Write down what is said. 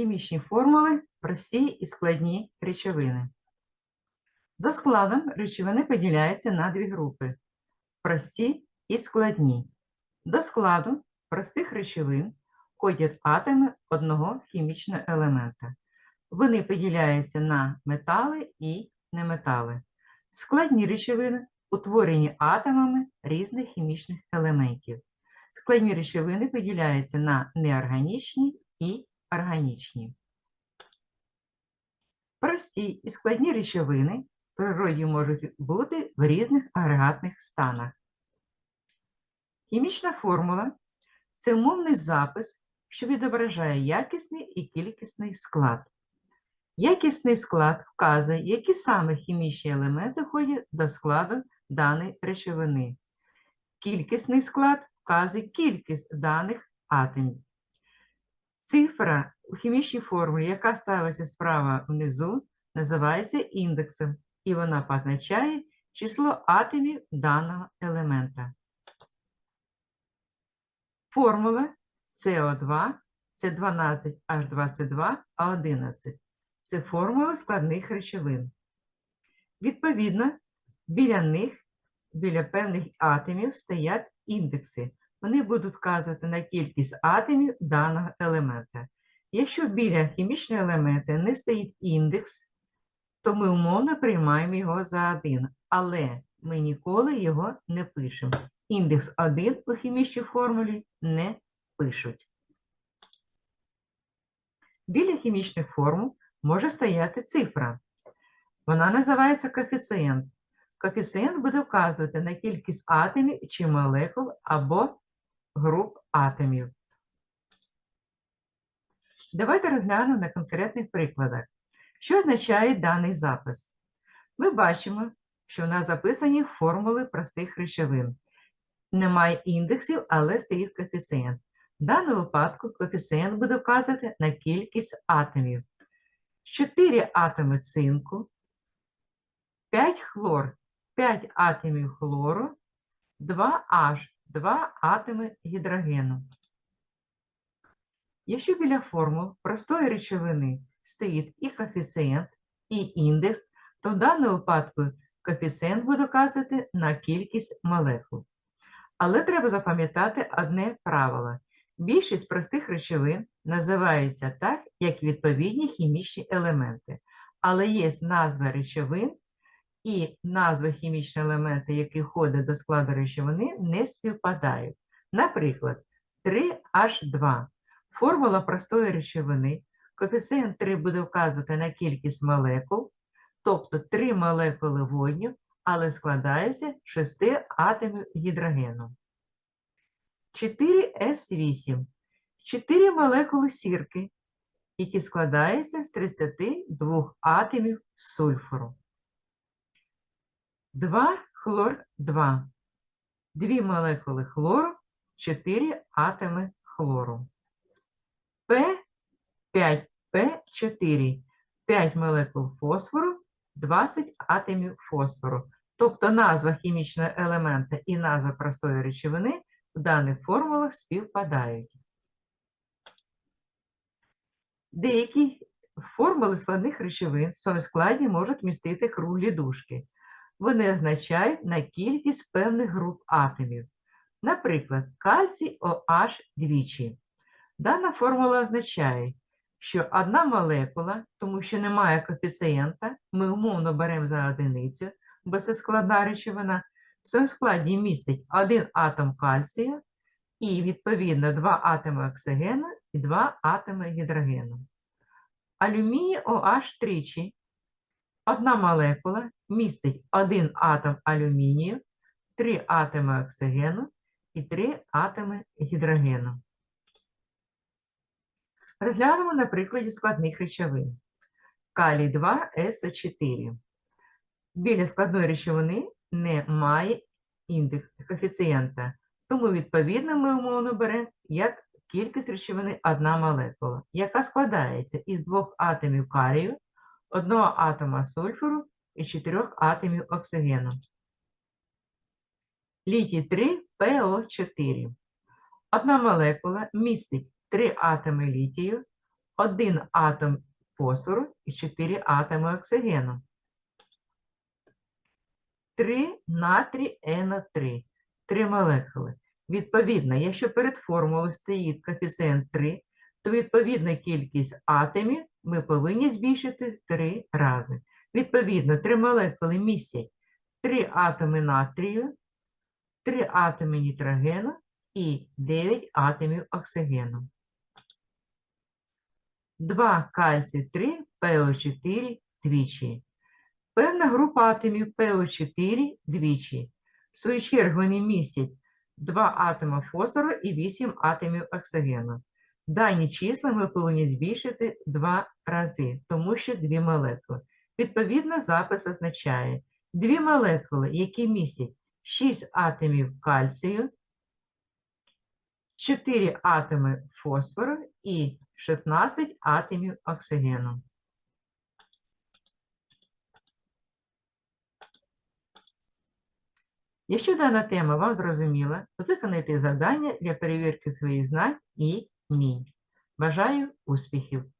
Хімічні формули прості і складні речовини. За складом речовини поділяються на дві групи прості і складні. До складу простих речовин входять атоми одного хімічного елемента. Вони поділяються на метали і неметали. Складні речовини утворені атомами різних хімічних елементів. Складні речовини поділяються на неорганічні і органічні. Прості і складні речовини в природі можуть бути в різних агрегатних станах. Хімічна формула це умовний запис, що відображає якісний і кількісний склад. Якісний склад вказує, які саме хімічні елементи входять до складу даної речовини. Кількісний склад вказує кількість даних атомів. Цифра у хімічній формулі, яка ставиться справа внизу, називається індексом, і вона позначає число атомів даного елемента. Формула СО2 це 12H22А11. Це формула складних речовин. Відповідно, біля них, біля певних атомів стоять індекси. Вони будуть вказувати на кількість атомів даного елемента. Якщо біля хімічного елемента не стоїть індекс, то ми умовно приймаємо його за 1, але ми ніколи його не пишемо. Індекс 1 у хімічній формулі не пишуть. Біля хімічних формул може стояти цифра. Вона називається коефіцієнт. Коефіцієнт буде вказувати на кількість атомів чи молекул або груп атомів. Давайте розглянемо на конкретних прикладах. Що означає даний запис? Ми бачимо, що в нас записані формули простих речовин. Немає індексів, але стоїть коефіцієнт. В даному випадку коефіцієнт буде вказувати на кількість атомів. 4 атоми цинку, 5 хлор, 5 атомів хлору, 2H, 2 атоми гідрогену. Якщо біля формул простої речовини стоїть і коефіцієнт, і індекс, то в даному випадку коефіцієнт буде вказувати на кількість молекул. Але треба запам'ятати одне правило. Більшість простих речовин називаються так, як відповідні хімічні елементи. Але є назва речовин і назви хімічних елементів, які входять до складу речовини, не співпадають. Наприклад, 3H2. Формула простої речовини. Коефіцієнт 3 буде вказувати на кількість молекул, тобто 3 молекули водню, але складається з 6 атомів гідрогену. 4С8. 4 молекули сірки, які складаються з 32 атомів сульфуру. 2 хлор 2. 2 молекули хлору, 4 атоми хлору. П5П4. 5 молекул фосфору, 20 атомів фосфору. Тобто назва хімічного елемента і назва простої речовини в даних формулах співпадають. Деякі формули складних речовин в своєму складі можуть містити круглі дужки. Вони означають на кількість певних груп атомів. Наприклад, кальцій OH двічі. Дана формула означає, що одна молекула, тому що немає коефіцієнта, ми умовно беремо за одиницю, бо це складна речовина, в своєму складі містить один атом кальцію і, відповідно, два атоми оксигену і два атоми гідрогену. Алюміній OH тричі. Одна молекула містить один атом алюмінію, три атоми оксигену і три атоми гідрогену. Розглянемо на прикладі складних речовин. Калій 2 СО4. Біля складної речовини немає індекс коефіцієнта, тому, відповідно, ми умовно беремо як кількість речовини одна молекула, яка складається із двох атомів калію, одного атома сульфуру і чотирьох атомів оксигену. Літій 3 ПО4. Одна молекула містить три атоми літію, 1 атом фосфору і 4 атоми оксигену. 3 натрій НО3. 3 молекули. Відповідно, якщо перед формулою стоїть коефіцієнт 3, то відповідна кількість атомів ми повинні збільшити в 3 рази. Відповідно, 3 молекули містять 3 атоми натрію, 3 атоми нітрогену і 9 атомів оксигену. 2 кальцій 3, ПО4 двічі. Певна група атомів ПО4 двічі. В свою чергу вони містять 2 атоми фосфору і 8 атомів оксигену. Дані числа ми повинні збільшити в 2 рази, тому що 2 молекули. Відповідно, запис означає 2 молекули, які містять 6 атомів кальцію, 4 атоми фосфору і 16 атомів оксигену. Якщо дана тема вам зрозуміла, то виконайте завдання для перевірки своїх знань і вмінь. Бажаю успіхів!